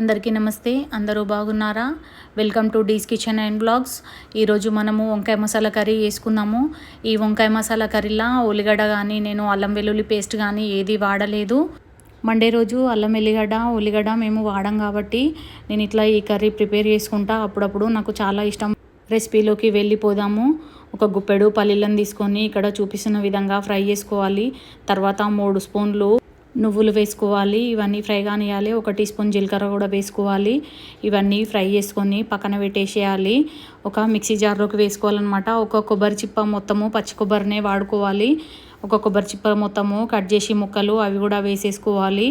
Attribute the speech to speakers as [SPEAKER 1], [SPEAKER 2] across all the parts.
[SPEAKER 1] అందరికీ నమస్తే. అందరూ బాగున్నారా? Welcome to Dee's kitchen and blogs ఈరోజు మనము వంకాయ మసాలా కర్రీ వేసుకున్నాము ఈ వంకాయ మసాలా కర్రీలా ఉల్లిగడ్డ కానీ నేను అల్లం వెల్లుల్లి పేస్ట్ కానీ ఏది వాడలేదు. మండే రోజు అల్లం వెల్లిగడ్డ ఉల్లిగడ్డ మేము వాడం కాబట్టి నేను ఇట్లా ఈ కర్రీ ప్రిపేర్ చేసుకుంటా. అప్పుడప్పుడు నాకు చాలా ఇష్టం. రెసిపీలోకి వెళ్ళిపోదాము. ఒక గుప్పెడు పల్లీలను తీసుకొని ఇక్కడ చూపిస్తున్న విధంగా ఫ్రై చేసుకోవాలి. తర్వాత మూడు స్పూన్లు నువ్వులు వేసుకోవాలి ఇవన్నీ ఫ్రై కానియాలి ఒక టీ స్పూన్ జీలకర్ర కూడా వేసుకోవాలి ఇవన్నీ ఫ్రై చేసుకొని పక్కన పెట్టేసేయాలి. ఒక మిక్సీ జార్లోకి వేసుకోవాలన్నమాట. ఒక కొబ్బరి చిప్ప మొత్తము పచ్చి కొబ్బరినే వాడుకోవాలి. ఒక కొబ్బరి చిప్ప మొత్తము కట్ చేసి ముక్కలు అవి కూడా వేసేసుకోవాలి.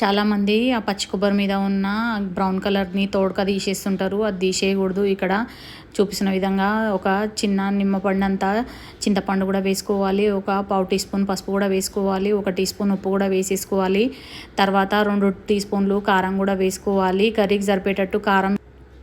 [SPEAKER 1] చాలామంది ఆ పచ్చి కొబ్బరి మీద ఉన్న బ్రౌన్ కలర్ని తోడుక తీసేస్తుంటారు. అది తీసేయకూడదు. ఇక్కడ చూపిస్తున్న విధంగా ఒక చిన్న నిమ్మపండంత చింతపండు కూడా వేసుకోవాలి. ఒక పావు టీ స్పూన్ పసుపు కూడా వేసుకోవాలి. ఒక టీ స్పూన్ ఉప్పు కూడా వేసేసుకోవాలి. తర్వాత రెండు టీ స్పూన్లు కారం కూడా వేసుకోవాలి. కర్రీకి సరిపేటట్టు కారం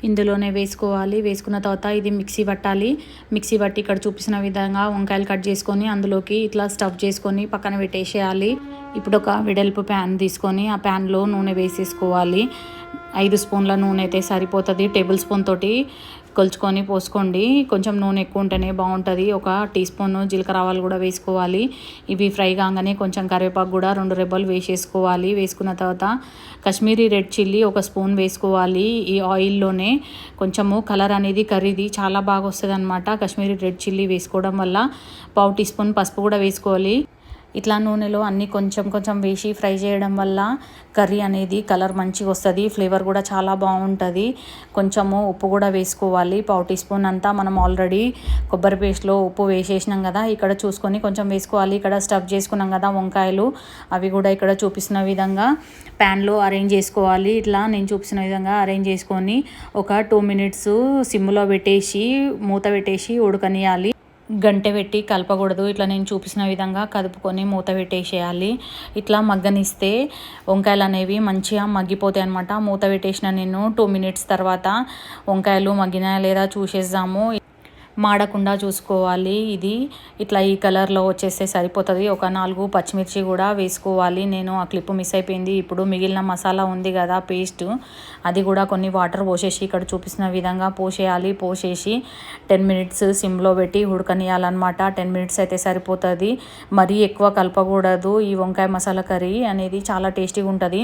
[SPEAKER 1] ఇందులోనే వేసుకోవాలి. వేసుకున్న తర్వాత ఇది మిక్సీ పట్టాలి. మిక్సీ పట్టి ఇక్కడ చూపిస్తున్న విధంగా వంకాయలు కట్ చేసుకొని అందులోకి ఇట్లా స్టఫ్ చేసుకొని పక్కన పెట్టేసేయాలి. ఇప్పుడు ఒక వెడల్పు ప్యాన్ తీసుకొని ఆ ప్యాన్లో నూనె వేసేసుకోవాలి. ఐదు స్పూన్ల నూనె అయితే సరిపోతుంది. టేబుల్ స్పూన్ తోటి కొలుచుకొని పోసుకోండి. కొంచెం నూనె ఎక్కువ ఉంటేనే బాగుంటుంది. ఒక టీ స్పూన్ జీలకర్ర ఆవాలు కూడా వేసుకోవాలి. ఇవి ఫ్రై కాగానే కొంచెం కరివేపాకు కూడా రెండు రెబ్బలు వేసేసుకోవాలి. వేసుకున్న తర్వాత కాశ్మీరీ రెడ్ చిల్లీ ఒక స్పూన్ వేసుకోవాలి. ఈ ఆయిల్లోనే కొంచెము కలర్ అనేది కర్రీది చాలా బాగా వస్తుంది అనమాట కాశ్మీరీ రెడ్ చిల్లీ వేసుకోవడం వల్ల పావు టీ స్పూన్ పసుపు కూడా వేసుకోవాలి. ఇట్లా నూనెలో అన్నీ కొంచెం కొంచెం వేసి ఫ్రై చేయడం వల్ల కర్రీ అనేది కలర్ మంచిగా వస్తుంది ఫ్లేవర్ కూడా చాలా బాగుంటుంది. కొంచెము ఉప్పు కూడా వేసుకోవాలి. పావు టీ స్పూన్ అంతా మనం ఆల్రెడీ కొబ్బరి పేస్ట్లో ఉప్పు వేసేసినాం కదా ఇక్కడ చూసుకొని కొంచెం వేసుకోవాలి. ఇక్కడ స్టఫ్ చేసుకున్నాం కదా వంకాయలు అవి కూడా ఇక్కడ చూపిస్తున్న విధంగా ప్యాన్లో అరేంజ్ చేసుకోవాలి. ఇట్లా నేను చూపిస్తున్న విధంగా అరేంజ్ చేసుకొని ఒక టూ మినిట్స్ సిమ్లో పెట్టేసి మూత పెట్టేసి ఉడకనియాలి. గంటె పెట్టి కలపకూడదు. ఇట్లా నేను చూపించిన విధంగా కదుపుకొని మూత పెట్టేసేయాలి. ఇట్లా మగ్గనిస్తే వంకాయలు అనేవి మంచిగా మగ్గిపోతాయి అనమాట మూత పెట్టేసిన నేను టూ మినిట్స్ తర్వాత వంకాయలు మగ్గినాయా లేదా చూసేద్దాము. మాడకుండా చూసుకోవాలి. ఇది ఇట్లా ఈ కలర్లో వచ్చేస్తే సరిపోతుంది. ఒక నాలుగు పచ్చిమిర్చి కూడా వేసుకోవాలి. నేను ఆ క్లిప్ మిస్ అయిపోయింది. ఇప్పుడు మిగిలిన మసాలా ఉంది కదా పేస్ట్. అది కూడా కొన్ని వాటర్ పోసేసి ఇక్కడ చూపిస్తున్న విధంగా పోసేయాలి. పోసేసి టెన్ మినిట్స్ సిమ్లో పెట్టి ఉడకనియాలన్నమాట టెన్ మినిట్స్ అయితే సరిపోతుంది. మరీ ఎక్కువ కలపకూడదు. ఈ వంకాయ మసాలా కర్రీ అనేది చాలా టేస్టీగా ఉంటుంది.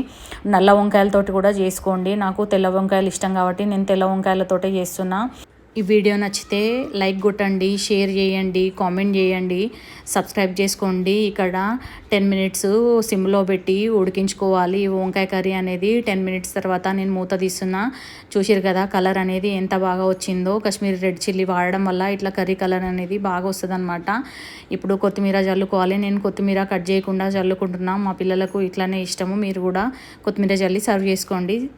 [SPEAKER 1] నల్ల వంకాయలతోటి కూడా చేసుకోండి. నాకు తెల్ల వంకాయలు ఇష్టం కాబట్టి నేను తెల్ల వంకాయలతోటే చేస్తున్నా. ఈ వీడియో నచ్చితే లైక్ కొట్టండి షేర్ చేయండి కామెంట్ చేయండి సబ్స్క్రైబ్ చేసుకోండి. ఇక్కడ టెన్ మినిట్స్ సిమ్లో పెట్టి ఉడికించుకోవాలి. వంకాయ కర్రీ అనేది టెన్ మినిట్స్ తర్వాత నేను మూత తీస్తున్నా. చూసారు కదా కలర్ అనేది ఎంత బాగా వచ్చిందో. కాశ్మీరీ రెడ్ చిల్లీ వాడడం వల్ల ఇట్లా కర్రీ కలర్ అనేది బాగా వస్తుంది ఇప్పుడు కొత్తిమీర చల్లుకోవాలి నేను కొత్తిమీర కట్ చేయకుండా చల్లుకుంటున్నాను మా పిల్లలకు ఇట్లానే ఇష్టము. మీరు కూడా కొత్తిమీర జల్లి సర్వ్ చేసుకోండి.